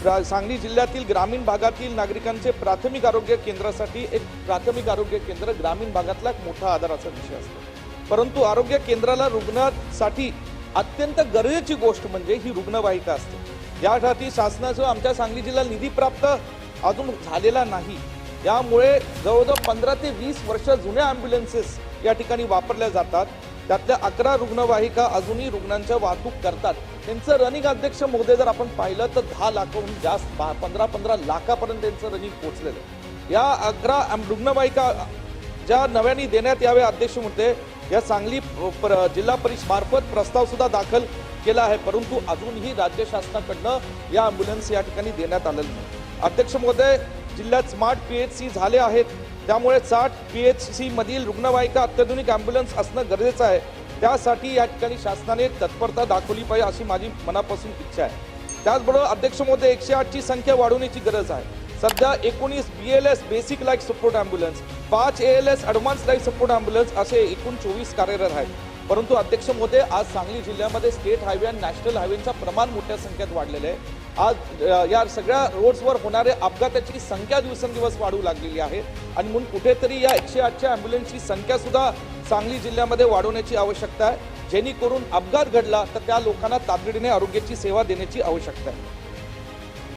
सांगली जिल्ह्यातील ग्रामीण भागातील नागरिकांचे प्राथमिक आरोग्य केंद्रासाठी एक प्राथमिक आरोग्य केंद्र ग्रामीण भागातला एक मोठा आधाराचा विषय असतो. परंतु आरोग्य केंद्राला रुग्णासाठी अत्यंत गरजेची गोष्ट म्हणजे ही रुग्णवाहिका असते. यासाठी शासनाचं आमच्या सांगली जिल्हा निधी प्राप्त अजून झालेला नाही. यामुळे जवळजवळ पंधरा ते वीस वर्ष जुन्या ॲम्ब्युलन्सेस या ठिकाणी वापरल्या जातात. त्यातल्या अकरा रुग्णवाहिका अजूनही रुग्णांच्या वाहतूक करतात. त्यांचं रनिंग अध्यक्ष महोदय जर आपण पाहिलं तर दहा लाखाहून जास्त पंधरा पंधरा लाखापर्यंत त्यांचं रनिंग पोहोचलेलं आहे. या अकरा रुग्णवाहिका ज्या नव्याने देण्यात यावे अध्यक्ष म्हणते या सांगली पर- जिल्हा परिषद मार्फत प्रस्ताव सुद्धा दाखल केला आहे परंतु अजूनही राज्य शासनाकडनं या अँब्युलन्स या ठिकाणी देण्यात आलेलं नाही. अध्यक्ष महोदय जिल्ह्यात स्मार्ट पी एच सी झाले आहेत. त्यामुळे साठ पी एच सी मधील रुग्णवाहिका अत्याधुनिक अँब्युलन्स असणं गरजेचं आहे. त्यासाठी या ठिकाणी शासनाने तत्परता दाखवली पाहिजे अशी माझी मनापासून इच्छा आहे. त्याचबरोबर अध्यक्ष महोदय एकशे आठची संख्या वाढवण्याची गरज आहे. सध्या एकोणीस B L S basic life support ambulance पाच A L S advance life support ambulance असे एकूण चोवीस कार्यरत आहेत. परंतु अध्यक्ष महोदय आज सांगली जिल्ह्यामध्ये स्टेट हायवे आणि नॅशनल हायवेचं प्रमाण मोठ्या संख्येत वाढलेलं आहे. आज या सगळ्या रोड्सवर होणाऱ्या अपघाताची संख्या दिवसेंदिवस वाढू लागलेली आहे. आणि म्हणून कुठेतरी या एकशे आठच्या ॲम्ब्युलन्सची संख्यासुद्धा सांगली जिल्ह्यामध्ये वाढवण्याची आवश्यकता आहे. जेणेकरून अपघात घडला तर त्या लोकांना तातडीने आरोग्याची सेवा देण्याची आवश्यकता आहे.